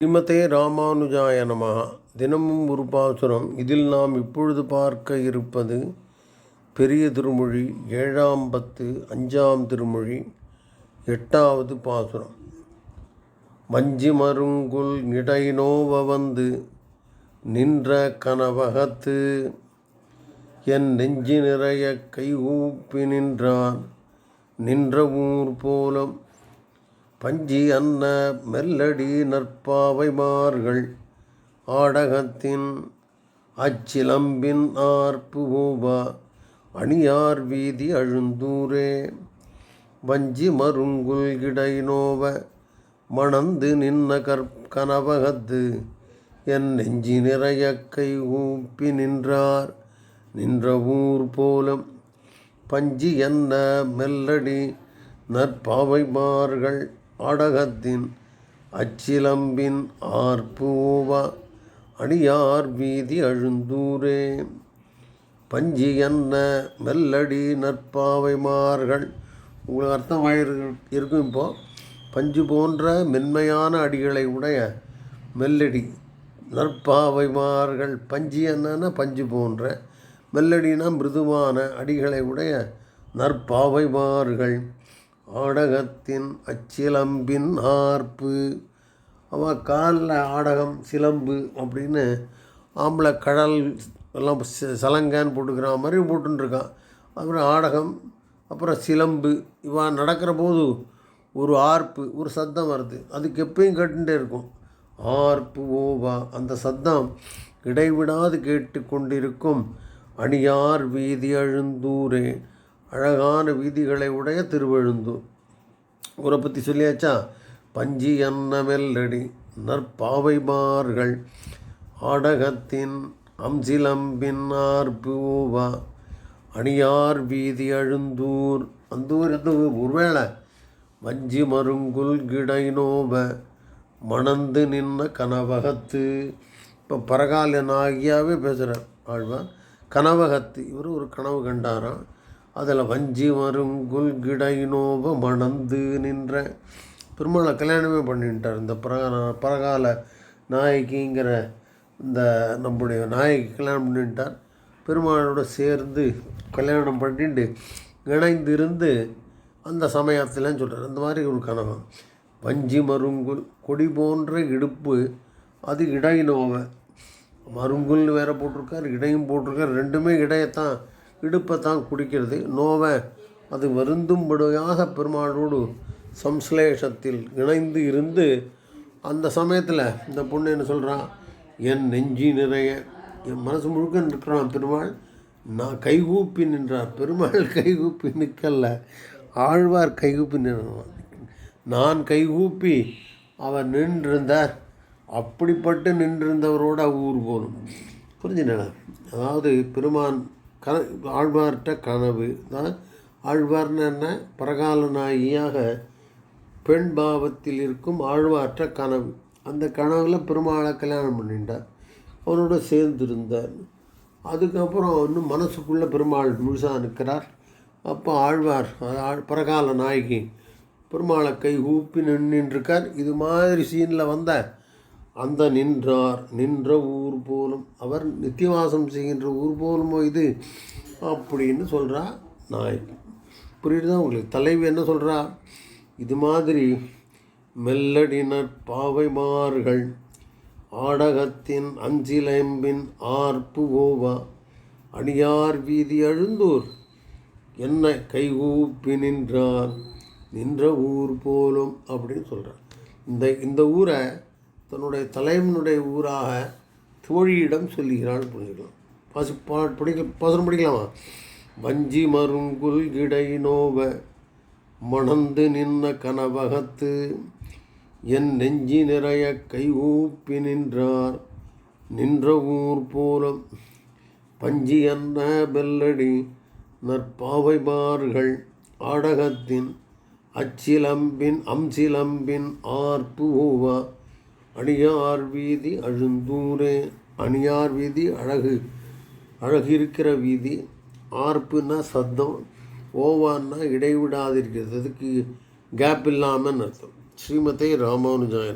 ஸ்ரீமதே ராமானுஜாய நமகா தினமும் ஒரு பாசுரம். இதில் நாம் இப்பொழுது பார்க்க இருப்பது பெரிய திருமொழி ஏழாம் பத்து அஞ்சாம் திருமொழி எட்டாவது பாசுரம். வஞ்சி மருங்குல் இடைநோவ வந்து நின்ற கனவகத்து என் நெஞ்சு நிறைய கை ஊப்பி நின்றான். நின்ற ஊர் போலம் பஞ்சி அன்ன மெல்லடி நற்பாவைமார்கள். ஆடகத்தின் அச்சிலம்பின் ஆர்ப்புகூபா அணியார் வீதி அழுந்தூரே. வஞ்சி மருங்குல் கிடைநோவ மணந்து நின்ன கற் கனவகத்து என் நெஞ்சி நிறைய கை ஊப்பி நின்றார். நின்ற ஊர் போலும் பஞ்சி என்ன மெல்லடி நற்பாவைமார்கள். அடகத்தின் அச்சிலம்பின் ஆர்ப்பூவா அணியார் வீதி அழுந்தூரே. பஞ்சி என்ன மெல்லடி நற்பாவைமார்கள் உங்களுக்கு அர்த்தமாயிரு இருக்கும் இப்போது பஞ்சு போன்ற மென்மையான அடிகளை உடைய மெல்லடி நற்பாவைமார்கள் பஞ்சு என்னன்னா பஞ்சு போன்ற மெல்லடினா மிருதுவான அடிகளை உடைய நற்பாவைமார்கள் ஆடகத்தின் அச்சிலம்பின் ஆர்ப்பு. அவன் காலில் ஆடகம் சிலம்பு அப்படின்னு ஆம்பளை கடல் எல்லாம் ச- சலங்கான்னு போட்டுக்கிறான் மாதிரி போட்டுருக்கான் அப்புறம் ஆடகம் அப்புறம் சிலம்பு இவன் நடக்கிற போது ஒரு ஆர்ப்பு ஒரு சத்தம் வருது. அதுக்கு எப்பயும் கேட்டுட்டே இருக்கும். ஆர்ப்பு ஓவா அந்த சத்தம் இடைவிடாது கேட்டு கொண்டிருக்கும் அணியார் வீதி அழுந்தூரே. அழகான வீதிகளை உடைய திருவெழுந்தூர் ஊரை பற்றி சொல்லியாச்சா? பஞ்சி அன்னமெல்லடி நற்பாவைமார்கள். ஆடகத்தின் அம்சிலம்பின் ஆர்ப்பு அணியார் வீதி அழுந்தூர். அந்தூர் எந்த ஒருவேளை வஞ்சி மருங்குல் கிடைநோவ மணந்து நின்ன கனவகத்து. இப்போ பரகாலன் ஆகியாவே பேசுகிறார் ஆழ்வார். கனவகத்து. இவர் ஒரு கனவு கண்டாராம். அதில் வஞ்சி மருங்குல் கிடைநோவ மணந்து நின்ற. பெருமாளை கல்யாணமே பண்ணிட்டார் இந்த பரகால பரகால நாயகிங்கிற இந்த நம்முடைய நாயகி கல்யாணம் பண்ணிட்டார். பெருமாளோட சேர்ந்து கல்யாணம் பண்ணிட்டு இணைந்திருந்து அந்த சமயத்தில்னு சொல்கிறார் அந்த மாதிரி ஒரு கனவு. வஞ்சி மருங்குல் கொடி போன்ற இடுப்பு அது இடைநோவ. மருங்குல்னு வேறு போட்டிருக்கார் இடையும் போட்டிருக்கார் ரெண்டுமே இடையத்தான். இடுப்பை தான் குடிக்கிறது. நோவை அது வருந்தும்படியாக பெருமாளோடு சம்ஸ்லேஷத்தில் இணைந்து இருந்து அந்த சமயத்தில் இந்த பொண்ணு என்ன சொல்கிறான் என் நெஞ்சி நிறைய. என் மனசு முழுக்க நிற்கிறான் பெருமாள். நான் கைகூப்பி நின்றார். பெருமாள் கைகூப்பி நிற்கல. ஆழ்வார் கைகூப்பி நின்றான் நான் கைகூப்பி அவர் நின்றிருந்தார். அப்படிப்பட்டு நின்றிருந்தவரோட ஊர் போகணும். புரிஞ்சுனா அதாவது பெருமான் கன ஆழ்வார்கிட்ட கனவு தான். ஆழ்வார்னு என்ன? பரகால நாயியாக பெண் பாவத்தில் இருக்கும் ஆழ்வார்கிட்ட கனவு. அந்த கனவில் பெருமாளை கல்யாணம் பண்ணிட்டார். அவனோட சேர்ந்திருந்தார். அதுக்கப்புறம் இன்னும் மனசுக்குள்ளே பெருமாள் முழுசாக நிற்கிறார். அப்போ ஆழ்வார் பிரகால பரகால நாயகி பெருமாளை கை ஊப்பி நின்றுருக்கார் இது மாதிரி சீனில் வந்த அந்த நின்றார் நின்ற ஊர் போலும். அவர் நித்தியவாசம் செய்கின்ற ஊர் போலுமோ இது? அப்படின்னு சொல்கிறா நாய். புரியுதுதான் உங்களுக்கு? தலைவி என்ன சொல்கிறா இது மாதிரி மெல்லடினர் பாவைமார்கள் ஆடகத்தின் அஞ்சிலம்பின் ஆர்ப்பு ஓவா அணியார் வீதி அழுந்தூர். என்ன கைகூப்பி நின்றார் நின்ற ஊர் போலும் அப்படின்னு சொல்கிறார் இந்த இந்த ஊரை தன்னுடைய தலைவனுடைய ஊராக தோழியிடம் சொல்லுகிறாள் புரிஞ்சுக்கலாம் பசு பா படிக்க பசனம் படிக்கலாமா? வஞ்சி மருங்குல் கிடைநோவ மணந்து நின்ன கனவகத்து என் நெஞ்சி நிறைய கை ஊப்பி நின்றார். நின்ற ஊர் போலம் பஞ்சி என்ன பெல்லடி நற்பாவைமார்கள் ஆடகத்தின் அச்சிலம்பின் அம்சிலம்பின் ஆர்ப்பு ஓவா அணியார் வீதி அழுந்தூரே. அணியார் வீதி அழகு. அழகு இருக்கிற வீதி ஆர்ப்புன்னா சத்தம் ஓவான்னா இடைவிடாதிருக்கிறது. அதுக்கு கேப் இல்லாமல் அர்த்தம். ஸ்ரீமதே ராமானுஜாய